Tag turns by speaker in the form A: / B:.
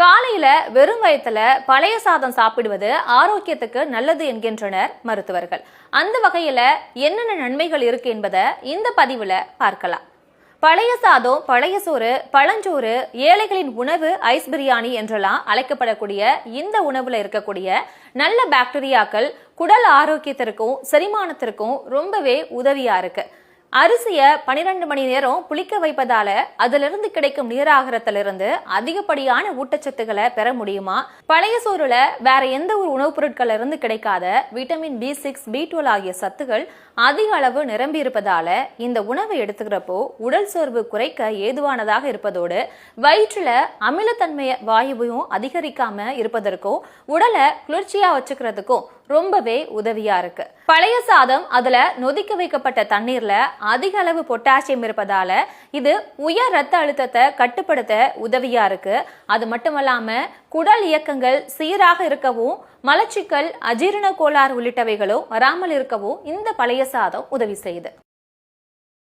A: காலையில வெறும் வயத்துல பழைய சாதம் சாப்பிடுவது ஆரோக்கியத்துக்கு நல்லது என்கின்றனர் மருத்துவர்கள். அந்த வகையில என்னென்ன நன்மைகள் இருக்கு என்பதை இந்த பதிவுல பார்க்கலாம். பழைய சாதம் பழைய சோறு பழஞ்சோறு ஏழைகளின் உணவு ஐஸ் பிரியாணி என்றெல்லாம் அழைக்கப்படக்கூடிய இந்த உணவுல இருக்கக்கூடிய நல்ல பாக்டீரியாக்கள் குடல் ஆரோக்கியத்திற்கும் செரிமானத்திற்கும் ரொம்பவே உதவியா இருக்கு. அரிசியை பனிரெண்டு மணி நேரம் புளிக்க வைப்பதால அதிலிருந்து கிடைக்கும் நீராகாரத்திலிருந்து அதிகப்படியான ஊட்டச்சத்துக்களை பெற முடியுமா? பழைய சோறுல வேற எந்த ஒரு உணவுப் பொருட்கள்ல இருந்து கிடைக்காத vitamin B six B twelve ஆகிய சத்துகள் அதிக அளவு நிரம்பி இருப்பதால இந்த உணவை எடுத்துக்கிறப்போ உடல் சோர்வு குறைக்க ஏதுவானதாக இருப்பதோடு வயிற்றுல அமிலத்தன்மைய வாயுவையும் அதிகரிக்காம இருப்பதற்கும் உடலை குளிர்ச்சியா வச்சுக்கிறதுக்கும் ரொம்பவே உதவியா இருக்கு. பழைய சாதம் அதுல நொதிக்க வைக்கப்பட்ட தண்ணீர்ல அதிக அளவு பொட்டாசியம் இருப்பதால இது உயர் ரத்த அழுத்தத்தை கட்டுப்படுத்த உதவியா இருக்கு. அது மட்டுமல்லாம குடல் இயக்கங்கள் சீராக இருக்கவும் மலச்சிக்கல் அஜீரண கோளாறு உள்ளிட்டவைகளும் வராமல் இருக்கவும் இந்த பழைய சாதம் உதவி செய்யுது.